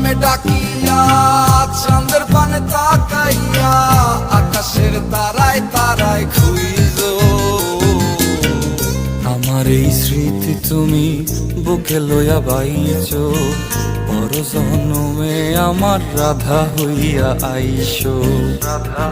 নামে ডাকিয়া, চাঁদের পানে তাকাইয়া, আকাশের তারায় তারায় খুইজ আমার এই স্মৃতি তুমি বুকে লইয়া বাইছ পর জন্মে আমার রাধা হইয়া আইস। রাধা